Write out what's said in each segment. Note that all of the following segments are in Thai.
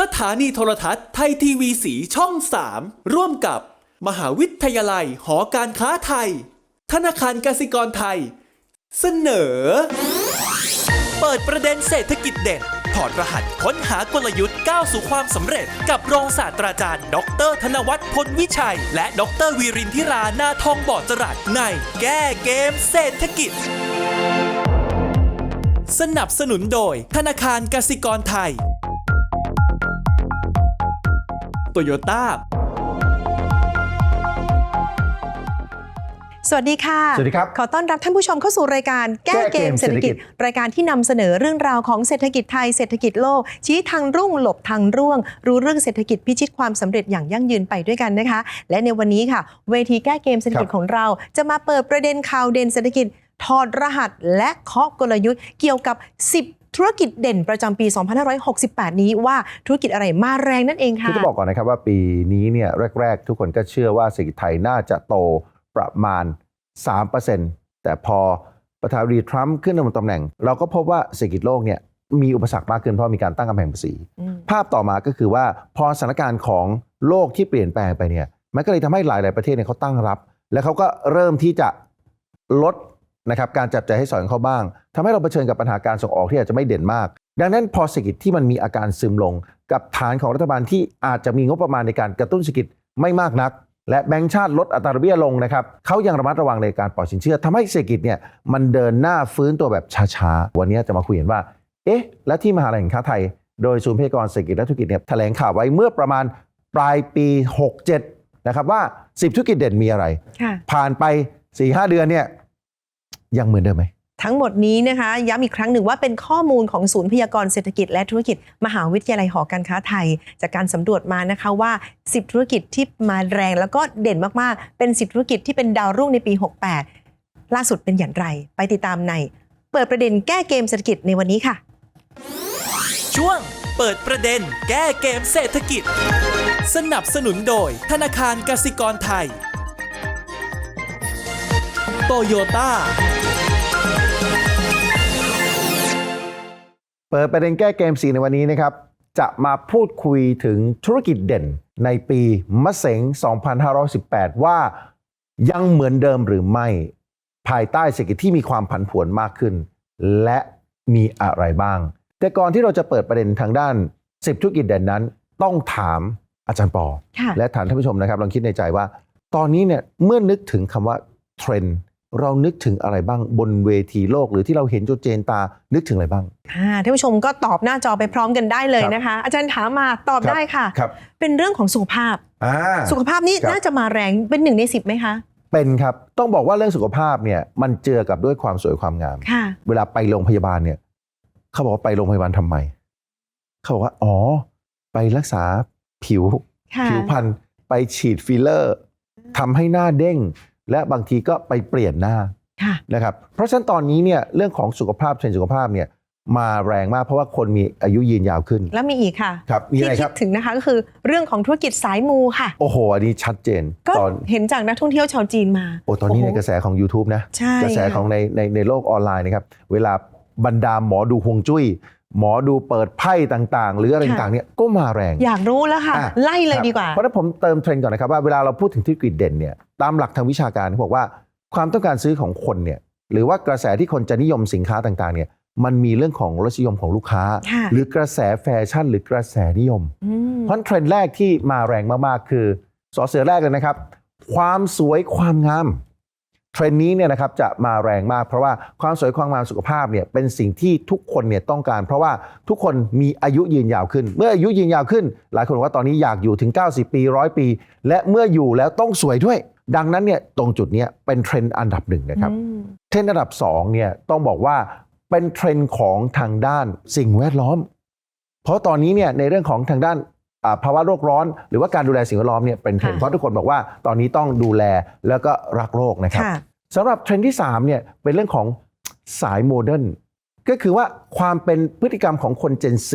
สถานีโทรทัศน์ไทยทีวีสีช่อง 3 ร่วมกับ มหาวิทยาลัยหอการค้าไทย ธนาคารกสิกรไทย เสนอ เปิดประเด็นเศรษฐกิจเด่น ถอดรหัสค้นหากลยุทธ์ก้าวสู่ความสำเร็จ กับรองศาสตราจารย์ ดร ธนวัฒน์พลวิชัย และดรวีรินทิรานาทองบอดจรัสในแก้เกมเศรษฐกิจสนับสนุนโดยธนาคารกสิกรไทย โตโยต้าสวัสดีค่ะ สวัสดีครับ ขอต้อนรับท่านผู้ชมเข้าสู่รายการแก้แก้เกเกมมเศรษฐกิจเศรษฐกิจ รายการที่นำเสนอเรื่องราวของเศรษฐกิจไทยเศรษฐกิจโลก ชี้ทางรุ่งหลบทางร่วง รู้เรื่องเศรษฐกิจพิชิตความสำเร็จอย่างยั่งยืนไปด้วยกันนะคะ และในวันนี้ค่ะ เวทีแก้เกมเศรษฐกิจของเรา จะมาเปิดประเด็นข่าวเด่นเศรษฐกิจถอดรหัสและเคาะกลยุทธ์เกี่ยวกับ 10 ธุรกิจเด่นประจำปี 2568 นี้ว่าธุรกิจอะไรมาแรงนั่นเองค่ะคือจะบอกก่อนนะครับว่าปีนี้เนี่ยแรก ๆ ทุกคนก็เชื่อว่าเศรษฐกิจไทยน่าจะโตประมาณ 3%แต่พอประธานาธิบดีทรัมป์ขึ้นดำรงตำแหน่ง เราก็พบว่าเศรษฐกิจโลกเนี่ยมีอุปสรรคมากขึ้นเพราะมีการตั้งกำแพงภาษีอืมภาพต่อมาก็คือว่าพอสถานการณ์ของโลกที่เปลี่ยนแปลงไปเนี่ยมันก็เลยทำให้หลาย ๆ ประเทศเนี่ยเขาตั้งรับ แล้วเขาก็เริ่มที่จะลดนะครับการจับจ่ายให้สอยของเขาบ้าง ทำให้เราเผชิญกับปัญหาการส่งออกที่อาจจะไม่เด่นมาก ดังนั้นพอเศรษฐกิจที่มันมีอาการซึมลง กับฐานของรัฐบาลที่อาจจะมีงบประมาณในการกระตุ้นเศรษฐกิจไม่มากนัก และแบงก์ชาติลดอัตราดอกเบี้ยลงนะครับเขายังระมัดระวังในการปล่อยสินเชื่อทำให้เศรษฐกิจเนี่ยมันเดินหน้าฟื้นตัวแบบช้าๆวันนี้จะมาคุยกันว่า เอ๊ะ และที่มหาลัยแห่งค้าไทย โดยศูนย์พยากรณ์เศรษฐกิจและธุรกิจเนี่ยแถลงข่าวไว้เมื่อประมาณปลายปี 67นะครับว่า 10 ธุรกิจเด่นมีอะไรค่ะผ่านไป4-5เดือนเนี่ยยังเหมือนเดิมไหม ทั้งหมดนี้นะคะย้ำอีกครั้งหนึ่งว่าเป็นข้อมูลของศูนย์พยากรณ์เศรษฐกิจและธุรกิจ มหาวิทยาลัยหอการค้าไทย จากการสำรวจมานะคะว่า 10 ธุรกิจที่มาแรงแล้วก็เด่นมากๆ เป็น 10 ธุรกิจที่เป็นดาวรุ่งในปี 68 ล่าสุดเป็นอย่างไร ไปติดตามใน เปิดประเด็นแก้เกมเศรษฐกิจในวันนี้ค่ะ ช่วงเปิดประเด็นแก้เกมเศรษฐกิจ สนับสนุนโดยธนาคารกสิกรไทยโตโยต้า เปิดประเด็นแก้เกมสีในวันนี้นะครับ จะมาพูดคุยถึงธุรกิจเด่นในปีมะเสง 2518 ว่ายังเหมือนเดิมหรือไม่ ภายใต้เศรษฐกิจที่มีความผันผวนมากขึ้น และมีอะไรบ้าง แต่ก่อนที่เราจะเปิดประเด็นทางด้าน 10 ธุรกิจเด่นนั้น ต้องถามอาจารย์ปอค่ะและถามท่านผู้ชมนะครับลองคิดในใจว่า ตอนนี้เนี่ยเมื่อนึกถึงคำว่าเทรนด์ เรานึกถึงอะไรบ้างบนเวทีโลก หรือที่เราเห็นโจเจนตานึกถึงอะไรบ้างอ่าท่านผู้ชมก็ตอบหน้าจอไปพร้อมกันได้เลยครับนะคะ อาจารย์ถามมาตอบครับได้ค่ะครับเป็นเรื่องของสุขภาพอ่าสุขภาพนี้ครับน่าจะมาแรงเป็นหนึ่งในสิบไหมคะเป็นครับต้องบอกว่าเรื่องสุขภาพเนี่ยมันเจอกับด้วยความสวยความงามค่ะเวลาไปโรงพยาบาลเนี่ย เขาบอกว่าไปโรงพยาบาลทำไม เขาบอกว่าอ๋อ ไปรักษาผิวค่ะผิวพรรณไปฉีดฟิลเลอร์ทำให้หน้าเด้ง และบางทีก็ไปเปลี่ยนหน้าค่ะนะครับเพราะฉะนั้นตอนนี้เนี่ยเรื่องของสุขภาพเทรนด์สุขภาพเนี่ยมาแรงมากเพราะว่าคนมีอายุยืนยาวขึ้น แล้วมีอีกค่ะครับมีที่อะไรคิครัดบถึงนะคะก็คือเรื่องของธุรกิจสายมูค่ะ โอ้โห อันนี้ชัดเจนก็ตอนเห็นจากนักท่องเที่ยวชาวจีนมาโอ้ตอนนี้โอ้ในโหกระแสของ YouTube นะใช่กระแสค่ะของในในในโลกออนไลน์นะครับ เวลาบรรดาหมอดูฮวงจุ้ย หมอดูเปิดไพ่ต่างๆ หรืออะไรต่างๆเนี่ยก็มาแรง อยากรู้แล้วค่ะ อะ ไล่เลยครับดีกว่า เพราะฉะนั้นผมเติมเทรนด์ก่อนนะครับว่าเวลาเราพูดถึงธุรกิจเด่นเนี่ยตามหลักทางวิชาการเขาบอกว่าความต้องการซื้อของคนเนี่ยหรือว่ากระแสที่คนจะนิยมสินค้าต่างๆเนี่ยมันมีเรื่องของรสนิยมของลูกค้า ค่ะ หรือกระแสแฟชั่น หรือกระแสนิยม อืมเพราะฉะนั้นเทรนด์แรกที่มาแรงมากๆคือสอเสือแรกเลยนะครับ ความสวยความงาม เทรนด์นี้เนี่ยนะครับจะมาแรงมากเพราะว่าความสวยความงามสุขภาพเนี่ยเป็นสิ่งที่ทุกคนเนี่ยต้องการ เพราะว่าทุกคนมีอายุยืนยาวขึ้น เมื่ออายุยืนยาวขึ้น หลายคนบอกว่าตอนนี้อยากอยู่ถึง 90 ปีร้อยปี และเมื่ออยู่แล้วต้องสวยด้วย ดังนั้นเนี่ยตรงจุดเนี้ยเป็นเทรนด์อันดับหนึ่งนะครับอืมเทรนด์อันดับ2เนี่ยต้องบอกว่าเป็นเทรนด์ของทางด้านสิ่งแวดล้อม เพราะตอนนี้เนี่ยในเรื่องของทางด้านอ่า ภาวะโลกร้อน หรือว่าการดูแลสิ่งแวดล้อมเนี่ยเป็นเทรนด์ค่ะเพราะทุกคนบอกว่าตอนนี้ต้องดูแลแล้วก็รักโลกนะครับค่ะสำหรับเทรนด์ที่3เนี่ยเป็นเรื่องของสายโมเดิร์นก็คือว่าความเป็นพฤติกรรมของคน Gen Z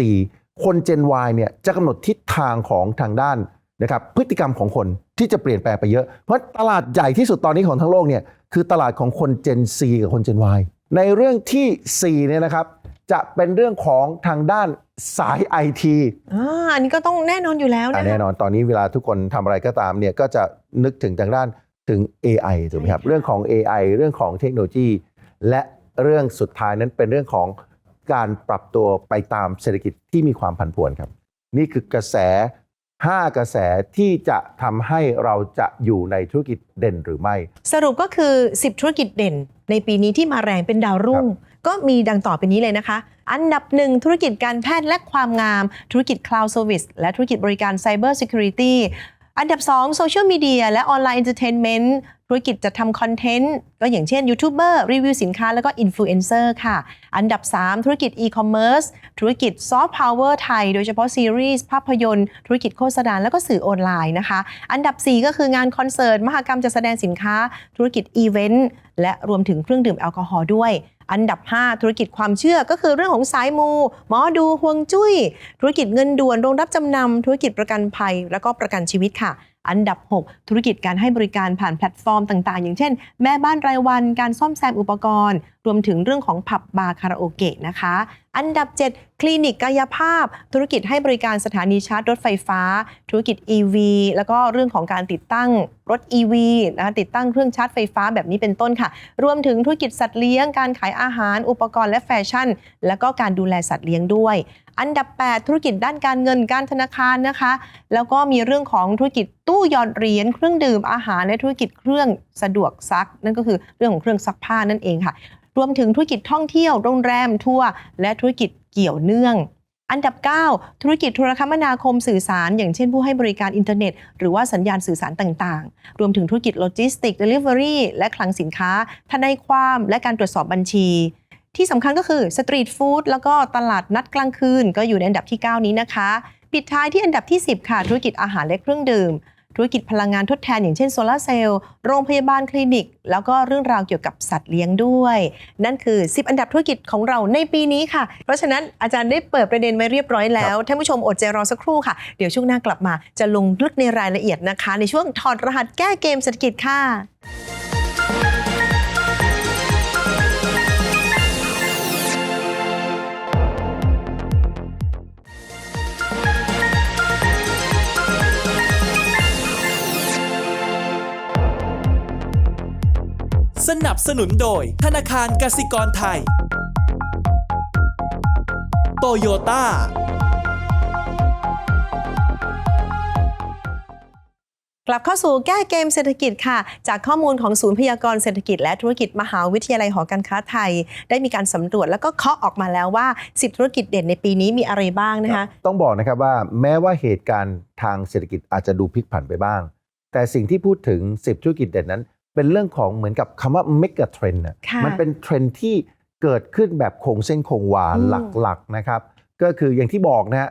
คน Gen Y เนี่ยจะกำหนดทิศทางของทางด้านนะครับพฤติกรรมของคนที่จะเปลี่ยนแปลงไปเยอะ เพราะตลาดใหญ่ที่สุดตอนนี้ของทั้งโลกเนี่ยคือตลาดของคน Gen Z กับคน Gen Y ในเรื่องที่ 4 เนี่ยนะครับ จะเป็นเรื่องของทางด้านสายไอทีอ่าอันนี้ก็ต้องแน่นอนอยู่แล้วอะนะแน่นอนตอนนี้เวลาทุกคนทำอะไรก็ตามเนี่ยก็จะนึกถึงทางด้านถึง AI ถูกไหมครับ เรื่องของ AI เรื่องของเทคโนโลยี และเรื่องสุดท้ายนั้นเป็นเรื่องของการปรับตัวไปตามเศรษฐกิจที่มีความผันผวนครับ นี่คือกระแส 5 กระแสที่จะทำให้เราจะอยู่ในธุรกิจเด่นหรือไม่ สรุปก็คือ 10 ธุรกิจเด่น ในปีนี้ที่มาแรงเป็นดาวรุ่ง ก็มีดังต่อไปนี้เลยนะคะ อันดับหนึ่งธุรกิจการแพทย์และความงาม ธุรกิจ Cloud Service และธุรกิจบริการ Cyber Security อันดับ2 Social Media และ Online Entertainment ธุรกิจจัดทำคอนเทนต์ก็อย่างเช่นยูทูบเบอร์รีวิวสินค้าแล้วก็อินฟลูเอนเซอร์ค่ะ อันดับ 3 ธุรกิจ e-commerce ธุรกิจ Soft Power ไทย โดยเฉพาะซีรีส์ภาพยนตร์ ธุรกิจโฆษณาแล้วก็สื่อออนไลน์นะคะ อันดับ 4 ก็คืองานคอนเสิร์ต มหกรรมจัดแสดงสินค้า ธุรกิจอีเวนต์และรวมถึงเครื่องดื่มแอลกอฮอล์ด้วย อันดับ 5 ธุรกิจความเชื่อก็คือเรื่องของสายมู หมอดูห่วงจุ้ย ธุรกิจเงินด่วนโรงรับจำนำธุรกิจประกันภัย และก็ประกันชีวิตค่ะ อันดับ 6 ธุรกิจการให้บริการผ่านแพลตฟอร์มต่าง ๆ อย่างเช่น แม่บ้านรายวันการซ่อมแซมอุปกรณ์ รวมถึงเรื่องของผับบาร์คาราโอเกะนะคะ อันดับ 7 คลินิกกายภาพ ธุรกิจให้บริการสถานีชาร์จรถไฟฟ้า ธุรกิจ EV แล้วก็เรื่องของการติดตั้งรถ EV นะคะติดตั้งเครื่องชาร์จไฟฟ้าแบบนี้เป็นต้นค่ะ รวมถึงธุรกิจสัตว์เลี้ยง การขายอาหาร อุปกรณ์และแฟชั่น แล้วก็การดูแลสัตว์เลี้ยงด้วย อันดับ 8 ธุรกิจด้านการเงินการธนาคารนะคะ แล้วก็มีเรื่องของธุรกิจตู้หยอดเหรียญเครื่องดื่มอาหารและธุรกิจเครื่อง สะดวกซัก นั่นก็คือเรื่องของเครื่องซักผ้านั่นเองค่ะ รวมถึงธุรกิจท่องเที่ยวโรงแรมทัวร์และธุรกิจเกี่ยวเนื่อง อันดับ 9 ธุรกิจโทรคมนาคมสื่อสาร อย่างเช่นผู้ให้บริการอินเทอร์เน็ต หรือว่าสัญญาณสื่อสารต่างๆ รวมถึงธุรกิจโลจิสติกเดลิเวอรี่และคลังสินค้าทนายความและการตรวจสอบบัญชีที่สำคัญก็คือสตรีทฟู้ดแล้วก็ตลาดนัดกลางคืน ก็อยู่ในอันดับที่ 9 นี้นะคะ ปิดท้ายที่อันดับที่ 10 ค่ะ ธุรกิจอาหารและเครื่องดื่ม ธุรกิจพลังงานทดแทนอย่างเช่นโซลาร์เซลล์โรงพยาบาลคลินิก แล้วก็เรื่องราวเกี่ยวกับสัตว์เลี้ยงด้วย นั่นคือ 10 อันดับธุรกิจของเราในปีนี้ค่ะ เพราะฉะนั้นอาจารย์ได้เปิดประเด็นไว้เรียบร้อยแล้วท่านผู้ชมอดใจรอสักครู่ค่ะเดี๋ยวช่วงหน้ากลับมา จะลงลึกในรายละเอียดนะคะ ในช่วงถอดรหัสแก้เกมเศรษฐกิจค่ะ สนับสนุนโดย ธนาคารกสิกรไทย โตโยต้า กลับเข้าสู่แก้เกมเศรษฐกิจค่ะ จากข้อมูลของศูนย์พยากรณ์เศรษฐกิจและธุรกิจมหาวิทยาลัยหอการค้าไทย ได้มีการสำรวจแล้วก็เคาะออกมาแล้วว่า 10 ธุรกิจเด่นในปีนี้มีอะไรบ้างนะคะ ต้องบอกนะครับว่าแม้ว่าเหตุการณ์ทางเศรษฐกิจอาจจะดูพลิกผันไปบ้าง แต่สิ่งที่พูดถึง 10 ธุรกิจเด่นนั้น เป็นเรื่องของเหมือนกับคำว่า mega trend น่ะค่ะมันเป็นเทรนด์ที่เกิดขึ้นแบบคงเส้นคงวาอืม หลักๆนะครับ ก็คืออย่างที่บอกนะฮะ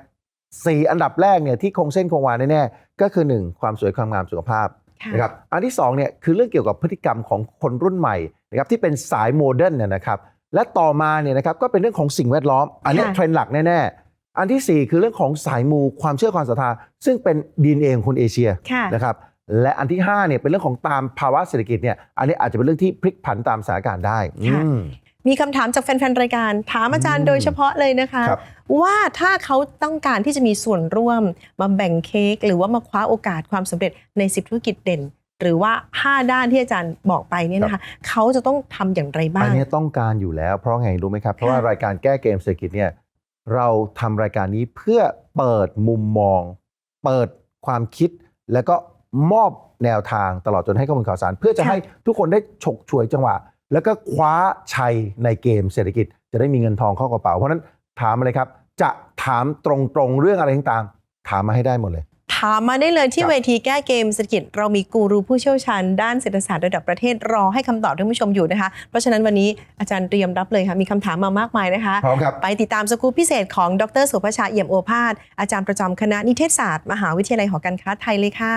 สี่อันดับแรกเนี่ยที่คงเส้นคงวาแน่ๆก็คือ1ความสวยความงามสุขภาพ ค่ะ นะครับอันที่2เนี่ยคือเรื่องเกี่ยวกับพฤติกรรมของคนรุ่นใหม่นะครับที่เป็นสายโมเดิร์นเนี่ยนะครับและต่อมาเนี่ยนะครับก็เป็นเรื่องของสิ่งแวดล้อม อันนี้ค่ะ เทรนด์หลักแน่ๆ อันทีสี่4คือเรื่องของสายมูความเชื่อความศรัทธาซึ่งเป็นดีเของคนเอเชียค่ะ นะครับ และอันที่5เนี่ยเป็นเรื่องของตามภาวะเศรษฐกิจเนี่ยอันนี้อาจจะเป็นเรื่องที่พลิกผันตามสถานการณ์ได้ค่ะอืม มีคำถามจากแฟนๆ รายการ ถามอาจารย์อืมโดยเฉพาะเลยนะคะ ครับ ว่าถ้าเขาต้องการที่จะมีส่วนร่วมมาแบ่งเค้กหรือว่ามาคว้าโอกาสความสำเร็จใน 10 ธุรกิจเด่น หรือว่า 5 ด้านที่อาจารย์บอกไปเนี่ยนะคะ เขาจะต้องทำอย่างไรบ้าอันง นี้ต้องการอยู่แล้วเพราะไงรู้ไหมครับ เพราะว่ารายการแก้เกมเศรษฐกิจเนี่ยเราทำรายการนี้เพื่อเปิดมุมมอง เปิดความคิดแล้วก็ มอบแนวทางตลอดจนให้ข้อมูลข่าวสาร เพื่อจะค่ะให้ทุกคนได้ฉกฉวยจังหวะ แล้วก็คว้าชัยในเกมเศรษฐกิจ จะได้มีเงินทองเข้ากระเป๋า เพราะฉะนั้นถามอะไรครับ จะถามตรงๆเรื่องอะไรต่างๆ ถามมาให้ได้หมดเลย ถามมาได้เลยที่ครับเวทีแก้เกมเศรษฐกิจ เรามีกูรูผู้เชี่ยวชาญด้านเศรษฐศาสตร์ระดับประเทศรอให้คำตอบท่านผู้ชมอยู่นะคะ เพราะฉะนั้นวันนี้อาจารย์เตรียมรับเลยค่ะมีคำถามมามากมายนะคะพร้อมครับไปติดตามสกู๊ปพิเศษของดรสุภชาเอี่ยมโอภาสอาจารย์ประจำคณะนิเทศศาสตร์ มหาวิทยาลัยหอการค้าไทยเลยค่ะ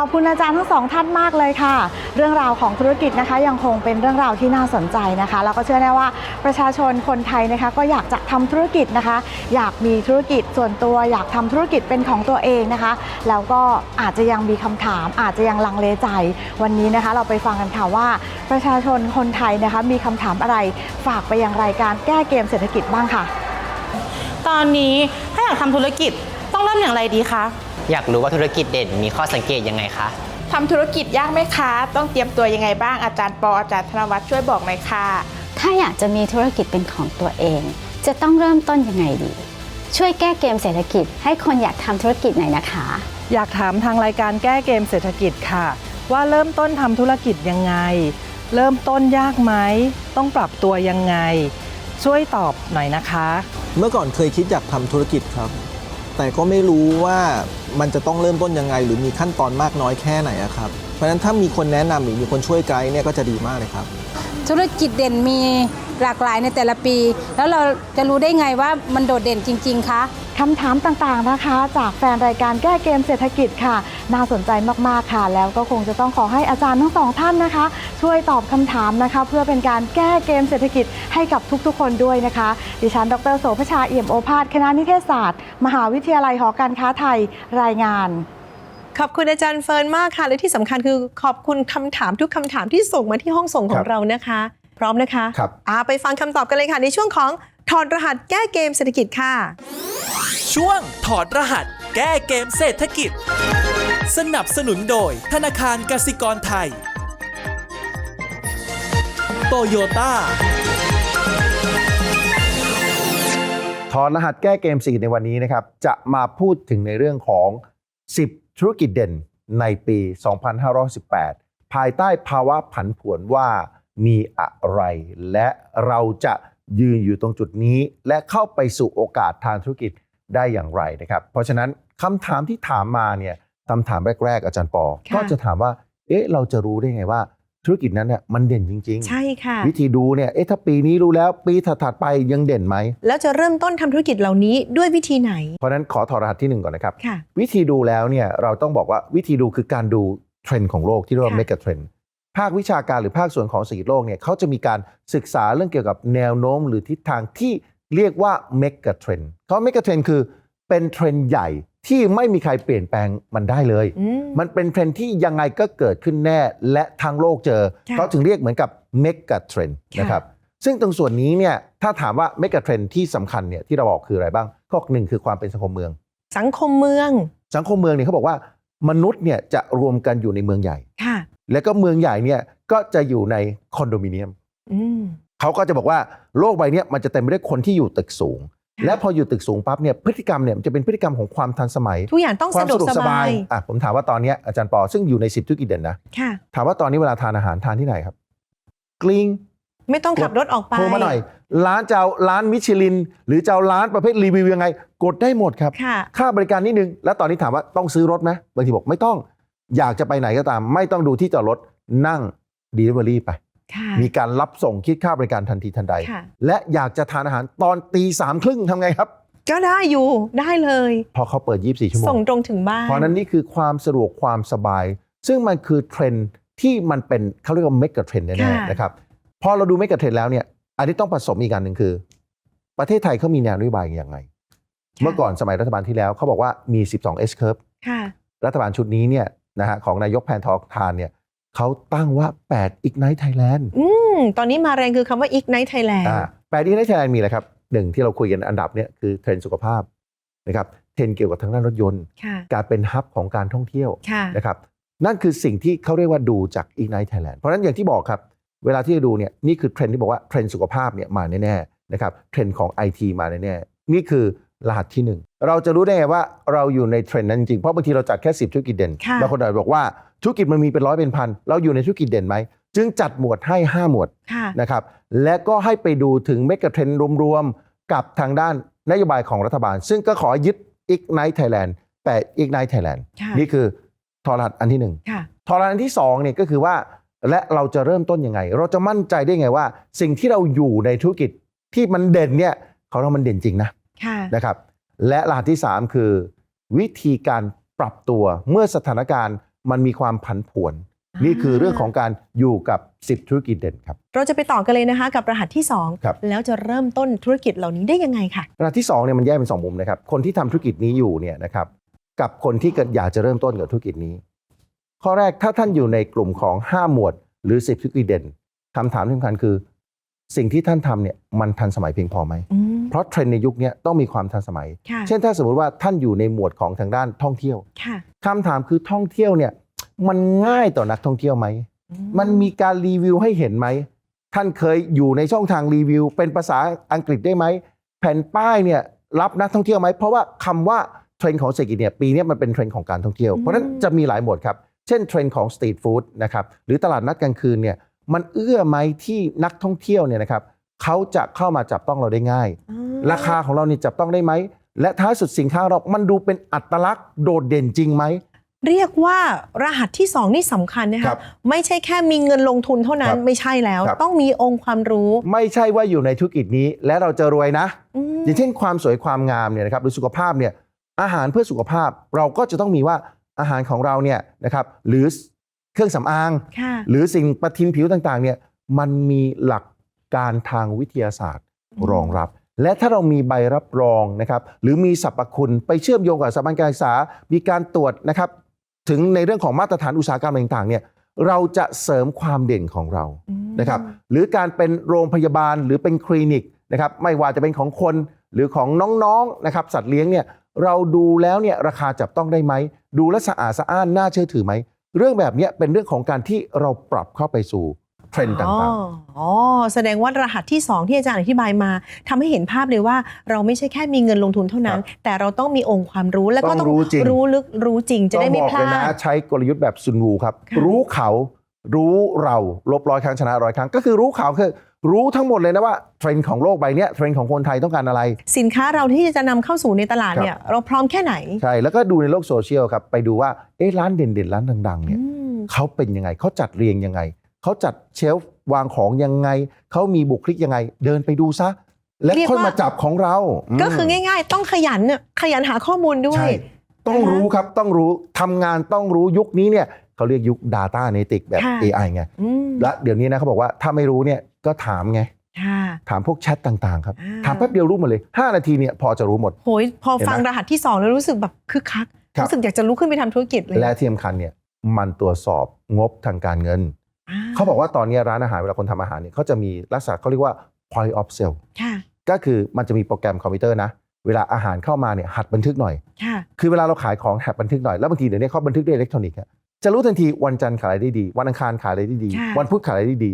ขอบคุณอาจารย์ทั้งสองท่านมากเลยค่ะ เรื่องราวของธุรกิจนะคะ ยังคงเป็นเรื่องราวที่น่าสนใจนะคะแล้วก็เชื่อแน่ว่าประชาชนคนไทยนะคะก็อยากจะทำธุรกิจนะคะ อยากมีธุรกิจส่วนตัว อยากทำธุรกิจเป็นของตัวเองนะคะ แล้วก็อาจจะยังมีคำถาม อาจจะยังลังเลใจ วันนี้นะคะ เราไปฟังกันค่ะว่า ประชาชนคนไทยนะคะมีคำถามอะไรฝากไปยังรายการแก้เกมเศรษฐกิจบ้างค่ะ ตอนนี้ถ้าอยากทำธุรกิจต้องเริ่มอย่างไรดีคะ อยากรู้ว่าธุรกิจเด่นมีข้อสังเกตยังไงคะ ทำธุรกิจยากไหมคะ ต้องเตรียมตัวยังไงบ้างอาจารย์ปออาจารย์ธนวัฒน์ช่วยบอกหน่อยค่ะ ถ้าอยากจะมีธุรกิจเป็นของตัวเอง จะต้องเริ่มต้นยังไงดี ช่วยแก้เกมเศรษฐกิจ ให้คนอยากทำธุรกิจหน่อยนะคะ อยากถามทางรายการแก้เกมเศรษฐกิจค่ะ ว่าเริ่มต้นทำธุรกิจยังไง เริ่มต้นยากไหมต้องปรับตัวยังไง ช่วยตอบหน่อยนะคะ เมื่อก่อนเคยคิดอยากทำธุรกิจครับ แต่ก็ไม่รู้ว่ามันจะต้องเริ่มต้นยังไง หรือมีขั้นตอนมากน้อยแค่ไหนอะครับ เพราะฉะนั้นถ้ามีคนแนะนำหรือมีคนช่วยไกด์เนี่ยก็จะดีมากเลยครับ ธุรกิจเด่นมี หลากหลายในแต่ละปี แล้วเราจะรู้ได้ไงว่ามันโดดเด่นจริง ๆคะคำถามต่างๆนะคะ จากแฟนรายการแก้เกมเศรษฐกิจค่ะ น่าสนใจมากๆค่ะ แล้วก็คงจะต้องขอให้อาจารย์ทั้งสองท่านนะคะ ช่วยตอบคำถามนะคะ เพื่อเป็นการแก้เกมเศรษฐกิจให้กับทุกๆ คนด้วยนะคะ ดิฉัน ดรโสภชาเอี่ยมโอภาสคณะนิเทศศาสตร์ มหาวิทยาลัยหอการค้าไทยรายงานขอบคุณอาจารย์เฟิร์นมากค่ะ และที่สำคัญคือขอบคุณคำถามทุกคำถามที่ส่งมาที่ห้องส่งขอครังบเรานะคะ พร้อมนะคะครับอ่าไปฟังคำตอบกันเลยค่ะ ในช่วงของถอดรหัสแก้เกมเศรษฐกิจค่ะ ช่วงถอดรหัส แก้เกมเศรษฐกิจ สนับสนุนโดยธนาคารกสิกรไทย โตโยต้าถอดรหัสแก้เกมเศรษฐกิจในวันนี้นะครับ จะมาพูดถึงในเรื่องของ 10 ธุรกิจเด่นในปี 2518 ภายใต้ภาวะผันผวนว่า มีอะไร และเราจะยืนอยู่ตรงจุดนี้ และเข้าไปสู่โอกาสทางธุรกิจได้อย่างไรนะครับ เพราะฉะนั้นคำถามที่ถามมาเนี่ยคำถามแรก ๆ อาจารย์ปอค่ะก็จะถามว่า เอ๊ะ เราจะรู้ได้ไงว่า ธุรกิจนั้นเนี่ยมันเด่นจริงใช่ค่ะ วิธีดูเนี่ย เอ๊ะ ถ้าปีนี้รู้แล้วปีถัดๆไปยังเด่นไหม แล้วจะเริ่มต้นทำธุรกิจเหล่านี้ด้วยวิธีไหน เพราะฉะนั้นขอถอดรหัสที่หนึ่งก่อนนะครับค่ะวิธีดูแล้วเนี่ยเราต้องบอกว่าวิธีดูคือการดูเทรนด์ของโลกที่เรียกว่าค่ะเมกะเทรนด์ ภาควิชาการหรือภาคส่วนของเศรษฐกิจโลกเนี่ยเขาจะมีการศึกษาเรื่องเกี่ยวกับแนวโน้มหรือทิศทางที่เรียกว่าเมกะเทรนด์เขาเมกะเทรนด์คือเป็นเทรนด์ใหญ่ที่ไม่มีใครเปลี่ยนแปลงมันได้เลยอืมมันเป็นเทรนด์ที่ยังไงก็เกิดขึ้นแน่ และทางโลกเจอค่ะเขาถึงเรียกเหมือนกับเมกะเทรนด์ค่ะนะครับซึ่งตรงส่วนนี้เนี่ยถ้าถามว่าเมกะเทรนด์ที่สำคัญเนี่ยที่เราบอกคืออะไรบ้างข้อหนึ่งคือความเป็นสังคมเมือง สังคมเมือง สังคมเมืองเนี่ยเขาบอกว่ามนุษย์เนี่ยจะรวมกันอยู่ในเมืองใหญ่ค่ะ แล้วก็เมืองใหญ่เนี่ยก็จะอยู่ในคอนโดมิเนียมอืมเขาก็จะบอกว่าโลกใบเนี้ยมันจะเต็มไปด้วยคนที่อยู่ตึกสูงค่ะและพออยู่ตึกสูงปั๊บเนี่ยพฤติกรรมเนี่ยมันจะเป็นพฤติกรรมของความทันสมัย ทุกอย่างต้องควาสะมดวกสบายอะผมถามว่าตอนเนี้ยอาจารย์ปอซึ่งอยู่ในสิบธุรกิจเด่นนะค่ะถามว่าตอนนี้เวลาทานอาหารทานที่ไหนครับ กลิ้งไม่ต้องขับรถออกไปโทรมาหน่อย ร้านเจ้าร้านมิชลิน หรือเจ้าร้านประเภทรีวิวยังไง กดได้หมดครับ ค่ะค่าบริการนิดนึง แล้วตอนนี้ถามว่าต้องซื้อรถไหมบางทีบอกไม่ต้อง อยากจะไปไหนก็ตาม ไม่ต้องดูที่จอดรถนั่ง Delivery ไป ค่ะ มีการรับส่งคิดค่าบริการทันทีทันใด ค่ะ และอยากจะทานอาหารตอนตีสามครึ่งทำไงครับ ก็ได้อยู่ได้เลย พอเขาเปิด 24 ชั่วโมส่งง ตรงถึงบ้าน เพราะฉะนั้นนี่คือความสะดวกความสบาย ซึ่งมันคือเทรนด์ที่มันเป็นเขาเรียกว่าเมกะเทรนด์แน่ค่ะๆนะครับพอเราดูเมกะเทรนด์แล้วเนี่ยอันนี้ต้องผสมอีกการหนึ่งคือ ประเทศไทยเขามีแนวนโยบายอย่างไรเมื่อก่อนสมัยรัฐบาลที่แล้วเขาบอกว่ามี 12 S curve ค่ะ รัฐบาลชุดนี้เนี่ย นะฮะของนายกแพนทองทานเนี่ยเขาตั้งว่า 8 Ignite Thailand อืมตอนนี้มาแรงคือคำว่า Ignite Thailand อ่า8 Ignite Thailand มีอะไรครับหนึ่งที่เราคุยกันอันดับเนี่ยคือเทรนด์สุขภาพนะครับเทรนด์เกี่ยวกับทางด้านรถยนต์ค่ะการเป็นฮับของการท่องเที่ยวค่ะนะครับนั่นคือสิ่งที่เขาเรียกว่าดูจาก Ignite Thailand เพราะฉะนั้นอย่างที่บอกครับ เวลาที่จะดูเนี่ยนี่คือเทรนด์ที่บอกว่าเทรนด์สุขภาพเนี่ยมาแน่ๆนะครับเทรนด์ของ IT มาแน่ๆนี่คือรหัสที่หนึ่ง เราจะรู้ได้ไงว่าเราอยู่ในเทรนด์นั้นจริงๆเพราะบางทีเราจัดแค่ 10 ธุรกิจเด่นค่ะบางคนอาจจะบอกว่าธุรกิจมันมีเป็นร้อยเป็นพัน เราอยู่ในธุรกิจเด่นไหม จึงจัดหมวดให้ 5 หมวดค่ะนะครับ และก็ให้ไปดูถึงเมกะเทรนด์รวมๆ กับทางด้านนโยบายของรัฐบาล ซึ่งก็ขอยึด Ignite Thailand แต่ Ignite Thailand ค่ะนี่คือทอรหัสอันที่หนึ่งค่ะทอรหัสอันที่สองเนี่ยก็คือว่าและเราจะเริ่มต้นยังไง เราจะมั่นใจได้ไงว่า สิ่งที่เราอยู่ในธุรกิจที่มันเด่นเนี่ยเขาเรามันเด่นจริงนะค่ะนะครับ และรหัสที่ 3 คือ วิธีการปรับตัวเมื่อสถานการณ์มันมีความผันผวน นี่คือเรื่องของการอยู่กับ 10 ธุรกิจเด่นครับ เราจะไปต่อกันเลยนะคะกับรหัสที่ครับ2แล้วจะเริ่มต้นธุรกิจเหล่านี้ได้ยังไงค่ะระดับที่2เนี่ยมันแยกเป็นสองมุมนะครับ คนที่ทำธุรกิจนี้อยู่เนี่ยนะครับกับคนที่เกิดอยากจะเริ่มต้นกับธุรกิจนี้ ข้อแรกถ้าท่านอยู่ในกลุ่มของ 5 หมวด หรือ 10 ธุรกิจเด่นคำถามที่สำคัญคือ สิ่งที่ท่านทำเนี่ยมันทันสมัยเพียงพอไหมอืม เพราะเทรนด์ในยุคเนี้ยต้องมีความทันสมัยค่ะเช่นถ้าสมมติว่าท่านอยู่ในหมวดของทางด้านท่องเที่ยวค่ะคำถามคือท่องเที่ยวเนี่ยมันง่ายต่อนักท่องเที่ยวไหมอืมันมีการรีวิวให้เห็นไหม ท่านเคยอยู่ในช่องทางรีวิว เป็นภาษาอังกฤษได้ไหม แผ่นป้ายเนี่ยรับนักท่องเที่ยวไหม เพราะว่าคำว่าเทรนด์ของเศรษฐกิจเนี่ยปีเนี้ยมันเป็นเทรนด์ของการท่องเที่ยว เพราะฉะนั้นจะมีหลายหมวดครับ เช่นเทรนด์ของสตรีทฟู้ดนะครับ หรือตลาดนัดกลางคืนเนี่ย มันเอื้อไหมที่นักท่องเที่ยวเนี่ยนะครับ เขาจะเข้ามาจับต้องเราได้ง่ายอ่ราคาของเราเนี่ยจับต้องได้ไหม และท้ายสุดสินค้าเรามันดูเป็นอัตลักษณ์โดดเด่นจริงไหม เรียกว่ารหัสที่ 2 นี่สำคัญนะครัคะบไม่ใช่แค่มีเงินลงทุนเท่านั้นครับไม่ใช่แล้ว ครับ ต้องมีองค์ความรู้ไม่ใช่ว่าอยู่ในธุรกิจนี้ และเราจะรวยนะ อืมอย่างเช่นความสวยความงามเนี่ยนะครับหรือสุขภาพเนี่ยอาหารเพื่อสุขภาพเราก็จะต้องมีว่าอาหารของเราเนี่ยนะครับหรือเครื่องสำอาง ค่ะ หรือสิ่งประทินผิวต่างๆเนี่ยมันมีหลัก การทางวิทยาศาสตร์รองรับ และถ้าเรามีใบรับรองนะครับหรือมีสรรพคุณไปเชื่อมโยงกับสถาบันการศึกษา มีการตรวจนะครับถึงในเรื่องของมาตรฐานอุตสาหกรรมต่างๆเนี่ยเราจะเสริมความเด่นของเราอืมนะครับหรือการเป็นโรงพยาบาลหรือเป็นคลินิกนะครับไม่ว่าจะเป็นของคนหรือของน้องๆนะครับสัตว์เลี้ยงเนี่ยเราดูแล้วเนี่ยราคาจับต้องได้ไหม ดูแลวสะอาดสะอ้านน่าเชื่อถือไหม เรื่องแบบเนี้ยเป็นเรื่องของการที่เราปรับเข้าไปสู่ เทรนด์ต่างอ๋ออ๋อ แสดงว่ารหัสที่ 2 ที่อาจารย์อธิบายมาทำให้เห็นภาพเลยว่า เราไม่ใช่แค่มีเงินลงทุนเท่านั้น แต่เราต้องมีองค์ความรู้แล้วก็ต้ต้อองงรู้จริงรู้ลึกรู้จริงๆจะได้ไม่ต้องพบอกเลยลานะดใช้กลยุทธ์แบบซุนวูครับค่ะรู้เขารู้เราลบร้อยครั้งชนะร้อยครั้ง ก็คือรู้เขาคือรู้ทั้งหมดเลยนะว่าเทรนด์ของโลกใบเนี้ยเทรนด์ของคนไทยต้องการอะไร สินค้าเราที่จะนำเข้าสู่ในตลาดเนี่ยเราพร้อมแค่ไหน ใช่แล้วก็ดูในโลกโซเชียลครับไปดูว่าเอ๊ะร้านเด่นๆร้านดังๆเนี่ยอืมเขาเป็นยังไงเขาจัดเรียงยังไง เขาจัดเชลฟ์วางของยังไง เขามีบุคลิกยังไง เดินไปดูซะ และเรียกค่อยว่า มาจับของเรามก็คือง่ายๆ ต้องขยันน่ะขยันหาข้อมูลด้วใช่ ย ต้องนะคะรู้ครับต้องรู้ทำงานต้องรู้ยุคนี้เนี่ยเขาเรียกยุค Data a n a l y t i c แบบ ค่ะ AI ไงอืมและเดี๋ยวนี้นะเขาบอกว่าถ้าไม่รู้เนี่ยก็ถามไง ค่ะ ถามพวกแชทต่างๆครับ อ่า ถามแป๊บเดียวรู้หมดเลย 5 นาทีเนี่ยพอจะรู้หมด โหยพอเห็นไหมฟังรหัสที่2แล้วรู้สึกแบบคึกคักครับ รู้สึกอยากจะลุกขึ้นไปทำธุรกิจเลย และที่สำคัญเนี่ยมันตรวจสอบงบทางการเงิน เขาบอกว่าตอนนี้ร้านอาหารเวลาคนทำอาหารเนี่ยเขาจะมีลักษณะเขาเรียกว่า point of sale ค่ะก็คือมันจะมีโปรแกรมคอมพิวเตอร์นะเวลาอาหารเข้ามาเนี่ยหัดบันทึกหน่อยค่ะคือเวลาเราขายของหัดบันทึกหน่อย แล้วบางทีเดี๋ยวนี้เขาบันทึกด้วยอิเล็กทรอนิกส์อะจะรู้ทันทีวันจันทร์ขายได้ดี วันอังคารขายได้ดีค่ะวันพุธขายได้ดี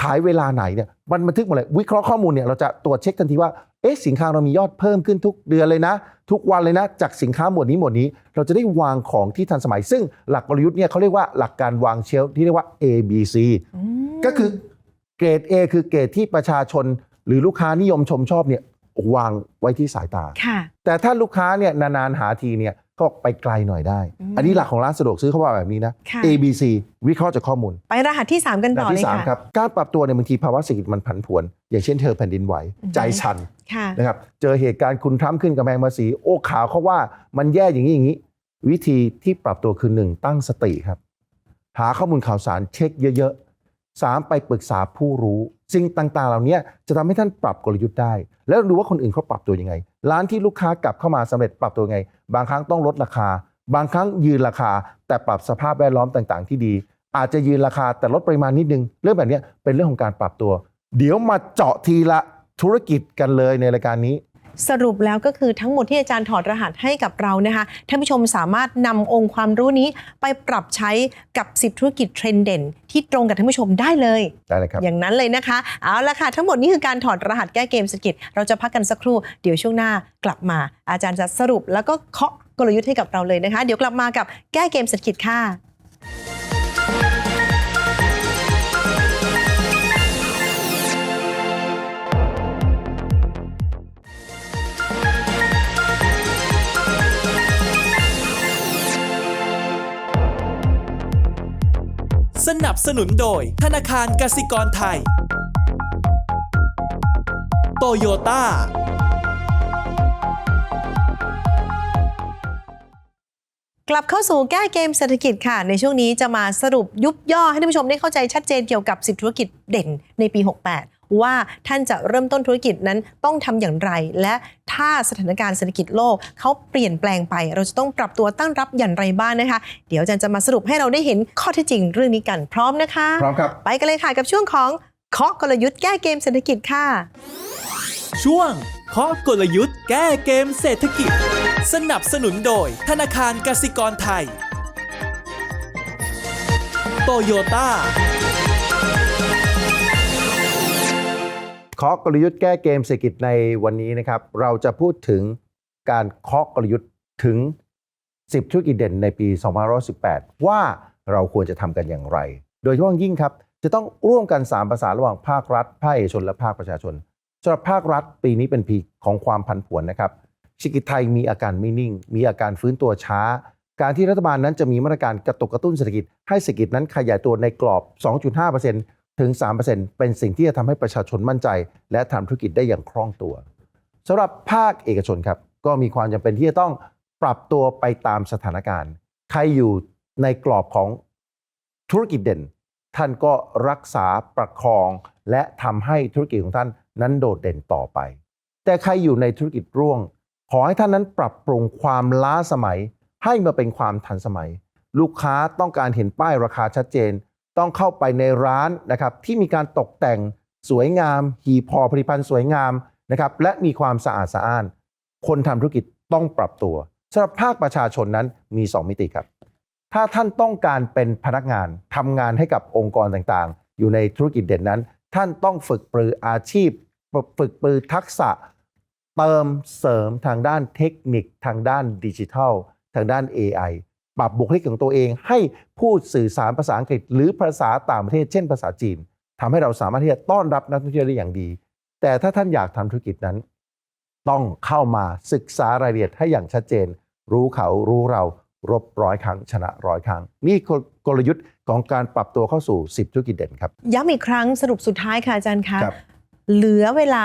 ขายเวลาไหนเนี่ยมันบันทึกหมดเลยวิเคราะห์ข้อมูลเนี่ยเราจะตรวจเช็คทันทีว่าเอ๊ะสินค้าเรามียอดเพิ่มขึ้นทุกเดือนเลยนะ ทุกวันเลยนะ จากสินค้าหมวดนี้หมวดนี้ เราจะได้วางของที่ทันสมัย ซึ่งหลักกลยุทธ์เนี่ยเขาเรียกว่าหลักการวางเชลฟ์ที่เรียกว่า A B C อืมก็คือเกรด A คือเกรดที่ประชาชน หรือลูกค้านิยมชมชอบเนี่ยวางไว้ที่สายตาค่ะแต่ถ้าลูกค้าเนี่ยนานๆหาทีเนี่ย ก็ไปไกลหน่อยได้อืมอันนี้หลักของร้านสะดวกซื้อเขาว่าแบบนี้นะ ค่ะ A B C วิเคราะห์จากข้อมูลไปรหัสที่ 3 กันอันต่อดับเลยที่สามค่ะครับการปรับตัวเนี่ยบางทีภาวะเศรษฐกิจมันผันผวน อย่างเช่นเธอแผ่นดินไหวอืม ใจสั่นค่ะ นะครับเจอเหตุการณ์คุณทรัมป์ขึ้นกำแพงภาษีโอ้ข่าวเขาว่ามันแย่อย่างนี้อย่างนี้ วิธีที่ปรับตัวคือหนึ่งตั้งสติครับ หาข้อมูลข่าวสารเช็คเยอะๆสามไปปรึกษาผู้รู้สิ่งต่างๆ เหล่านี้จะทำให้ท่านปรับกลยุทธ์ได้ แล้วดูว่าคนอื่นเขาปรับตัวยังไง ร้านที่ลูกค้ากลับเข้ามาสำเร็จปรับตัวยังไง บางครั้งต้องลดราคา บางครั้งยืนราคา แต่ปรับสภาพแวดล้อมต่างๆ ที่ดี อาจจะยืนราคาแต่ลดปริมาณนิดนึง เรื่องแบบนี้เป็นเรื่องของการปรับตัว เดี๋ยวมาเจาะทีละธุรกิจกันเลยในรายการนี้ สรุปแล้วก็คือทั้งหมดที่อาจารย์ถอดรหัสให้กับเรานะคะท่านผู้ชมสามารถนำองค์ความรู้นี้ไปปรับใช้กับ 10 ธุรกิจเทรนด์เด่น ที่ตรงกับท่านผู้ชมได้เลยได้เลยครับอย่างนั้นเลยนะคะ เอาละค่ะ ทั้งหมดนี้คือการถอดรหัสแก้เกมเศรษฐกิจ เราจะพักกันสักครู่เดี๋ยวช่วงหน้ากลับมา อาจารย์จะสรุปแล้วก็เคาะกลยุทธ์ให้กับเราเลยนะคะ เดี๋ยวกลับมากับแก้เกมเศรษฐกิจค่ะ สนับสนุนโดย ธนาคารกสิกรไทย โตโยต้า กลับเข้าสู่แก้เกมเศรษฐกิจค่ะ ในช่วงนี้จะมาสรุปยุบย่อให้ท่านผู้ชมได้เข้าใจชัดเจนเกี่ยวกับ10ธุรกิจเด่นในปี 68 ว่าท่านจะเริ่มต้นธุรกิจนั้นต้องทำอย่างไร และถ้าสถานการณ์เศรษฐกิจโลกเขาเปลี่ยนแปลงไป เราจะต้องปรับตัวตั้งรับอย่างไรบ้างนะคะ เดี๋ยวอาจารย์จะมาสรุปให้เราได้เห็นข้อเท็จจริงเรื่องนี้กันพร้อมนะคะพร้อมครับไปกันเลยค่ะกับช่วงของเคาะกลยุทธ์แก้เกมเศรษฐกิจค่ะ ช่วงเคาะกลยุทธ์แก้เกมเศรษฐกิจ สนับสนุนโดยธนาคารกสิกรไทย โตโยต้า เคาะกลยุทธ์แก้เกมเศรษฐกิจในวันนี้นะครับ เราจะพูดถึงการเคาะกลยุทธ์ถึง 10 ธุรกิจเด่นในปี2518 ว่าเราควรจะทำกันอย่างไร โดยเฉพาะอย่างยิ่งครับ จะต้องร่วมกัน 3 ประสานระหว่างภาครัฐ ภาคเอกชน และภาคประชาชนสำหรับภาครัฐปีนี้เป็นปีของความผันผวนนะครับเศรษฐกิจไทยมีอาการไม่นิ่ง มีอาการฟื้นตัวช้า การที่รัฐบาลนั้นจะมีมาตรการกระตุกกระตุ้นเศรษฐกิจให้เศรษฐกิจนั้นขยายตัวในกรอบ 2.5% ถึง 3%เป็นสิ่งที่จะทำให้ประชาชนมั่นใจ และทำธุรกิจได้อย่างคล่องตัวสำหรับภาคเอกชนครับก็มีความจำเป็นที่จะต้องปรับตัวไปตามสถานการณ์ ใครอยู่ในกรอบของธุรกิจเด่น ท่านก็รักษาประคอง และทำให้ธุรกิจของท่านนั้นโดดเด่นต่อไป แต่ใครอยู่ในธุรกิจร่วง ขอให้ท่านนั้นปรับปรุงความล้าสมัย ให้มาเป็นความทันสมัย ลูกค้าต้องการเห็นป้ายราคาชัดเจน ต้องเข้าไปในร้านนะครับที่มีการตกแต่งสวยงาม หีบห่อผลิตภัณฑ์สวยงามนะครับและมีความสะอาดสะอ้าน คนทำธุรกิจต้องปรับตัวสำหรับภาคประชาชนนั้นมี 2 มิติครับ ถ้าท่านต้องการเป็นพนักงานทำงานให้กับองค์กรต่างๆ อยู่ในธุรกิจเด่นนั้น ท่านต้องฝึกปรืออาชีพ ฝึกปรือทักษะ เติมเสริมทางด้านเทคนิค ทางด้านดิจิทัล ทางด้าน AI ปรับบุคลิกของตัวเอง ให้พูดสื่อสารภาษาอังกฤษ หรือภาษาต่างประเทศ เช่นภาษาจีนทำให้เราสามารถที่จะต้อนรับนักท่องเที่ยวได้อย่างดี แต่ถ้าท่านอยากทำธุรกิจนั้น ต้องเข้ามาศึกษารายละเอียดให้อย่างชัดเจน รู้เขารู้เรารบร้อยครั้งชนะร้อยครั้ง นี่คือกลยุทธ์ของการปรับตัวเข้าสู่ 10 ธุรกิจเด่นครับ ย้ำอีกครั้งสรุปสุดท้ายค่ะอาจารย์คะครับเหลือเวลา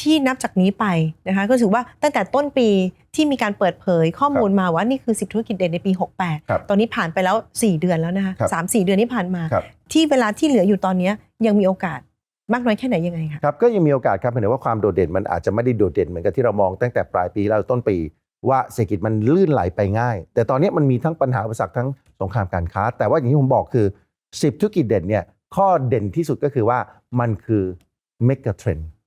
ที่นับจากนี้ไปนะคะก็ถือว่าตั้งแต่ต้นปีที่มีการเปิดเผยข้อมูลมาว่านี่คือ 10 ธุรกิจเด่นในปีครับ68 ตอนนี้ผ่านไปแล้ว 4 เดือนแล้วนะคะครับสามสี่เดือนที่ผ่านมาครับที่เวลาที่เหลืออยู่ตอนนี้ยังมีโอกาสมากน้อยแค่ไหนยังไงคะครับก็ยังมีโอกาสครับเพียงแต่ว่าความโดดเด่นมันอาจจะไม่ได้โดดเด่นเหมือนกับที่เรามองตั้งแต่ปลายปีแล้วต้นปี ว่าเศรษฐกิจมันลื่นไหลไปง่าย แต่ตอนนี้มันมีทั้งปัญหาอุปสรรคทั้งสงครามการค้า แต่ว่าอย่างที่ผมบอกคือ 10 ธุรกิจเด่นเนี่ยข้อเด่นที่สุดก็คือว่ามันคือเมกะเทรนค่ะ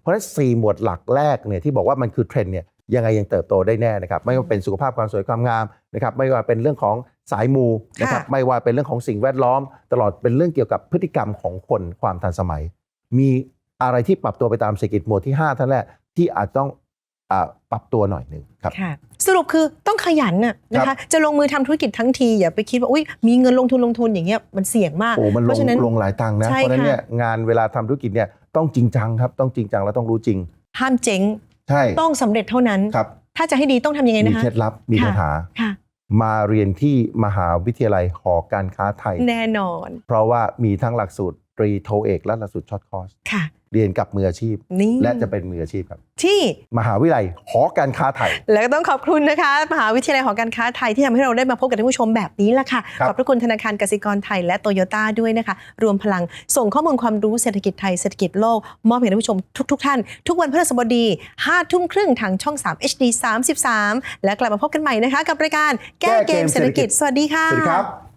เพราะฉะนั้นสี่หมวดหลักแรกเนี่ยที่บอกว่ามันคือเทรนด์เนี่ยยังไงยังเติบโตได้แน่นะครับไม่ว่าเป็นสุขภาพความสวยความงามนะครับไม่ว่าเป็นเรื่องของสายมูนะครับไม่ว่าเป็นเรื่องของสิ่งแวดล้อม ตลอดเป็นเรื่องเกี่ยวกับพฤติกรรมของคนความทันสมัย มีอะไรที่ปรับตัวไปตามเศรษฐกิจหมวดที่5ท่านแรกที่อาจต้อง ปรับตัวหน่อยหนึ่งครับค่ะสรุปคือต้องขยันน่ะนะครัคะบจะลงมือทำธุรกิจทั้งทีอย่าไปคิดว่าอุ้ยมีเงินลงทุนลงทุนอย่างเงี้ยมันเสี่ยงมากโอ้มันเพลราะฉะนั้นงลงหลายตังค์นะใช่เพราะฉะนั้นค่ะเนี่ยงานเวลาทำธุรกิจเนี่ยต้องจริงจังครับต้องจริงจังแล้วต้องรู้จริง ห้ามเจ๊งใช่ต้องสำเร็จเท่านั้นครับถ้าจะให้ดีต้องทำยังไงมีนะคะเคล็ดลับมีค่ะคาถาค่ะมาเรียนที่มหาวิทยาลัยหอการค้าไทย แน่นอน เพราะว่ามีทั้งหลักสูตรตรีโทเอกและหลักสูตรช็อตคอร์สค่ะ เรียนกับมืออาชีพ นี่ และจะเป็นมืออาชีพครับ ที่มหาวิทยาลัยหอการค้าไทย แล้วก็ต้องขอบคุณนะคะ มหาวิทยาลัยหอการค้าไทยที่ทำให้เราได้มาพบกับท่านผู้ชมแบบนี้แหละค่ะ ครับ ขอบพระคุณธนาคารกสิกรไทยและโตโยต้าด้วยนะคะ รวมพลังส่งข้อมูลความรู้เศรษฐกิจไทยเศรษฐกิจโลก มอบให้ท่านผู้ชมทุกๆท่าน ทุกวันพฤหัสบดี5ทุ่มครึ่งทางช่อง 3 HD 33 และกลับมาพบกันใหม่นะคะ กับรายการแก้เกมเศรษฐกิจ สวัสดีค่ะ สวัสดีครับ